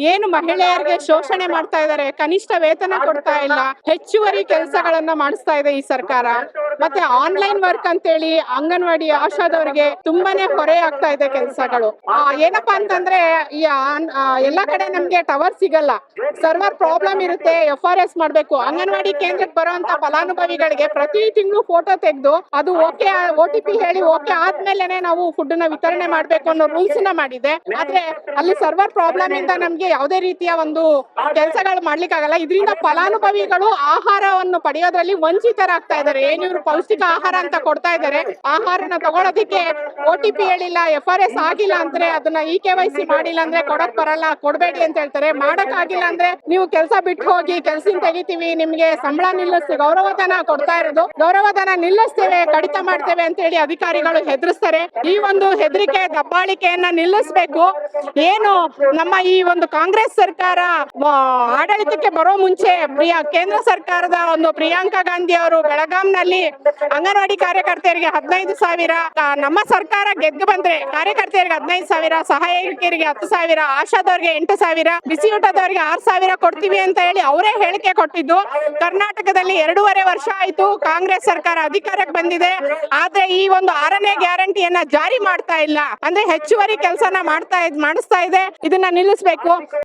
ಏನು ಮಹಿಳೆಯರಿಗೆ ಶೋಷಣೆ ಮಾಡ್ತಾ ಇದ್ದಾರೆ? ಕನಿಷ್ಠ ವೇತನ ಕೊಡ್ತಾ ಇಲ್ಲ. ಹೆಚ್ಚುವರಿ ಕೆಲಸಗಳನ್ನ ಮಾಡಿಸ್ತಾ ಇದೆ ಈ ಸರ್ಕಾರ. ಮತ್ತೆ ಆನ್ಲೈನ್ ವರ್ಕ್ ಅಂತೇಳಿ ಅಂಗನವಾಡಿ ಆಶಾದವರಿಗೆ ತುಂಬಾನೇ ಹೊರೆ ಆಗ್ತಾ ಇದೆ ಕೆಲಸಗಳು. ಏನಪ್ಪಾ ಅಂತಂದ್ರೆ ಈ ಎಲ್ಲಾ ಕಡೆ ನಮ್ಗೆ ಟವರ್ ಸಿಗಲ್ಲ. ಸರ್ವರ್ ಪ್ರಾಬ್ಲಮ್ ಇರುತ್ತೆ ಎಫ್ ಆರ್ ಎಸ್ ಮಾಡ್ಬೇಕು. ಅಂಗನವಾಡಿ ಕೇಂದ್ರಕ್ಕೆ ಬರುವಂತ ಫಲಾನುಭವಿಗಳಿಗೆ ಪ್ರತಿ ತಿಂಗಳು ಫೋಟೋ ತೆಗೆದು ಅದು ಓಕೆ ಓ ಟಿ ಪಿ ಹೇಳಿ ಓಕೆ ಆದ್ಮೇಲೆನೆ ನಾವು ಫುಡ್ನ ವಿತರಣೆ ಮಾಡ್ಬೇಕು ಅನ್ನೋ ರೂಲ್ಸ್ನ ಮಾಡಿದೆ. ಆದ್ರೆ ಅಲ್ಲಿ ಸರ್ವರ್ ಪ್ರಾಬ್ಲಮ್ ಇಂದ ನಮ್ಗೆ ಯಾವುದೇ ರೀತಿಯ ಒಂದು ಕೆಲಸಗಳು ಮಾಡ್ಲಿಕ್ಕೆ ಆಗಲ್ಲ ಇದರಿಂದ ಫಲಾನುಭವಿಗಳು ಆಹಾರವನ್ನು ಪಡೆಯೋದ್ರಲ್ಲಿ ವಂಚಿತರಾಗ್ತಾ ಇದ್ದಾರೆ. ಏನ್ ಇವ್ರು ಪೌಷ್ಟಿಕ ಆಹಾರ ಅಂತ ಕೊಡ್ತಾ ಇದ್ದಾರೆ. ಆಹಾರನ ತಗೊಳೋದಿಕ್ಕೆ ಒ ಟಿ ಪಿ ಹೇಳಿಲ್ಲ ಎಫ್ ಆರ್ ಎಸ್ ಆಗಿಲ್ಲ ಅಂದ್ರೆ ಅದನ್ನ ಇ ಕೆ ವೈ ಸಿ ಮಾಡಿಲ್ಲ ಅಂದ್ರೆ ಕೊಡಕ್ ಬರಲ್ಲ, ಕೊಡ್ಬೇಡಿ ಅಂತ ಹೇಳ್ತಾರೆ. ಮಾಡಕ್ ಆಗಿಲ್ಲ ಅಂದ್ರೆ ನೀವು ಕೆಲಸ ಬಿಟ್ಟು ಹೋಗಿ ಕೆಲ್ಸಿನ ತೆಗಿತೀವಿ, ನಿಮ್ಗೆ ಸಂಬಳ ನಿಲ್ಲಿಸ್ತೀವಿ ಗೌರವಧನ ಕೊಡ್ತಾ ಇರೋದು. ಗೌರವಧನ ನಿಲ್ಲಿಸ್ತೇವೆ, ಕಡಿತ ಮಾಡ್ತೇವೆ ಅಂತ ಹೇಳಿ ಅಧಿಕಾರಿಗಳು ಹೆದರಿಸ್ತಾರೆ. ಈ ಒಂದು ಹೆದರಿಕೆ, ದಬ್ಬಾಳಿಕೆಯನ್ನ ನಿಲ್ಲಿಸ್ಬೇಕು. ಏನು ನಮ್ಮ ಈ ಒಂದು ಕಾಂಗ್ರೆಸ್ ಸರ್ಕಾರ ಆಡಳಿತಕ್ಕೆ ಬರೋ ಮುಂಚೆ ಪ್ರಿಯಾ, ಕೇಂದ್ರ ಸರ್ಕಾರದ ಒಂದು ಪ್ರಿಯಾಂಕಾ ಗಾಂಧಿ ಅವರು ಬೆಳಗಾಂನಲ್ಲಿ ಅಂಗನವಾಡಿ ಕಾರ್ಯಕರ್ತೆಯರಿಗೆ ಹದಿನೈದು ಸಾವಿರ ನಮ್ಮ ಸರ್ಕಾರ ಗೆದ್ದು ಬಂದ್ರೆ ಕಾರ್ಯಕರ್ತೆಯರಿಗೆ ಹದಿನೈದು ಸಾವಿರ, ಸಹಾಯಕಿಯರಿಗೆ ಹತ್ತು ಸಾವಿರ, ಆಶಾದವರಿಗೆ ಎಂಟು ಸಾವಿರ ಬಿಸಿ ಊಟದವರಿಗೆ ಆರು ಸಾವಿರ ಕೊಡ್ತೀವಿ ಅಂತ ಹೇಳಿ ಅವರೇ ಹೇಳಿಕೆ ಕೊಟ್ಟಿದ್ದು. ಕರ್ನಾಟಕದಲ್ಲಿ ಎರಡೂವರೆ ವರ್ಷ ಆಯ್ತು ಕಾಂಗ್ರೆಸ್ ಸರ್ಕಾರ ಅಧಿಕಾರಕ್ಕೆ ಬಂದಿದೆ. ಆದ್ರೆ ಈ ಒಂದು ಆರನೇ ಗ್ಯಾರಂಟಿಯನ್ನ ಜಾರಿ ಮಾಡ್ತಾ ಇಲ್ಲ. ಅಂದ್ರೆ ಹೆಚ್ಚುವರಿ ಕೆಲಸನ ಮಾಡ್ತಾ ಇದ್ ಮಾಡಿಸ್ತಾ ಇದೆ. ಇದನ್ನ ನಿಲ್ಲಿಸ್ಬೇಕು.